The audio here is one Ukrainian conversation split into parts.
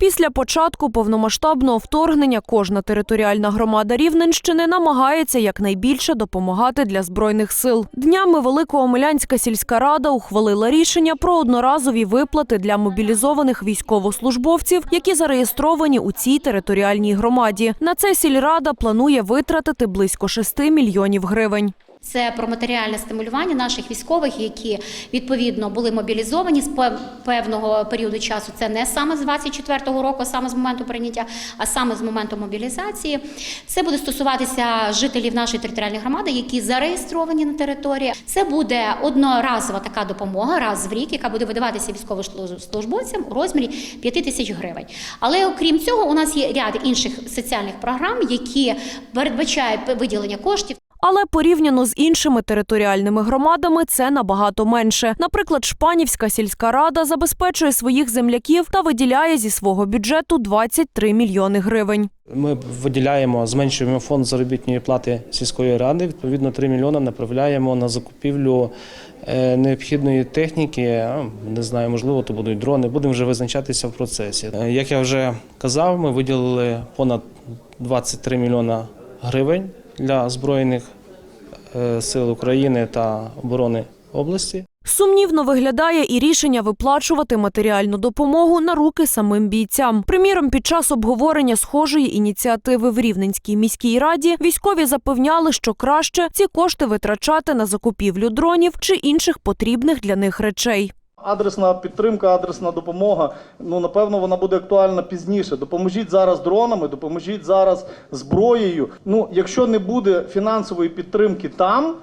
Після початку повномасштабного вторгнення кожна територіальна громада Рівненщини намагається якнайбільше допомагати для збройних сил. Днями Великоомелянська сільська рада ухвалила рішення про одноразові виплати для мобілізованих військовослужбовців, які зареєстровані у цій територіальній громаді. На це сільрада планує витратити близько 6 мільйонів гривень. Це про матеріальне стимулювання наших військових, які відповідно були мобілізовані з пев- певного періоду часу. Це не саме з 24-го року, саме з моменту прийняття, а саме з моменту мобілізації. Це буде стосуватися жителів нашої територіальної громади, які зареєстровані на території. Це буде одноразова така допомога раз в рік, яка буде видаватися військовослужбовцям у розмірі 5 тисяч гривень. Але окрім цього, у нас є ряд інших соціальних програм, які передбачають виділення коштів. Але порівняно з іншими територіальними громадами це набагато менше. Наприклад, Шпанівська сільська рада забезпечує своїх земляків та виділяє зі свого бюджету 23 мільйони гривень. Ми виділяємо, зменшуємо фонд заробітної плати сільської ради. Відповідно, 3 мільйони направляємо на закупівлю е, необхідної техніки. Не знаю, можливо, то будуть дрони. Будемо вже визначатися в процесі. Е, Як я вже казав, ми виділили понад 23 мільйона гривень для збройних сил України та оборони області. Сумнівно виглядає і рішення виплачувати матеріальну допомогу на руки самим бійцям. Приміром, під час обговорення схожої ініціативи в Рівненській міській раді військові запевняли, що краще ці кошти витрачати на закупівлю дронів чи інших потрібних для них речей. Адресна підтримка, адресна допомога. Ну напевно, вона буде актуальна пізніше. Допоможіть зараз дронами, допоможіть зараз зброєю. Ну, якщо не буде фінансової підтримки там,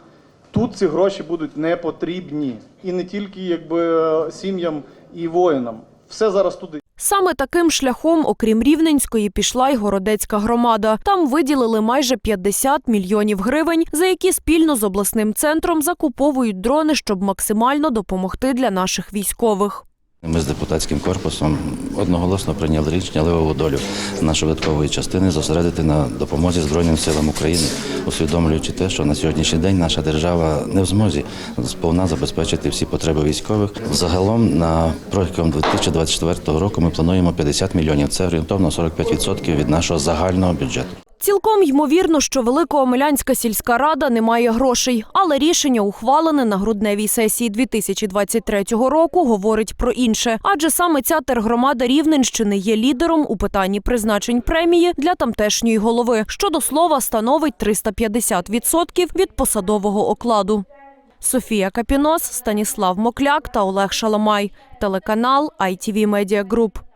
тут ці гроші будуть не потрібні. І не тільки якби сім'ям і воїнам. Все зараз туди. Саме таким шляхом, окрім Рівненської, пішла й Городецька громада. Там виділили майже 50 мільйонів гривень, за які спільно з обласним центром закуповують дрони, щоб максимально допомогти для наших військових. Ми з депутатським корпусом одноголосно прийняли рішення левову долю нашої видаткової частини зосередити на допомозі Збройним силам України, усвідомлюючи те, що на сьогоднішній день наша держава не в змозі сповна забезпечити всі потреби військових. Загалом на протягом 2024 року ми плануємо 50 мільйонів. Це орієнтовно 45% від нашого загального бюджету. Цілком ймовірно, що Великоомелянська сільська рада не має грошей, але рішення, ухвалене на грудневій сесії 2023 року, говорить про інше. Адже саме ця тергромада Рівненщини є лідером у питанні призначень премії для тамтешньої голови, що до слова становить 350% від посадового окладу. Софія Капінос, Станіслав Мокляк та Олег Шаламай. Телеканал ITV Media Group.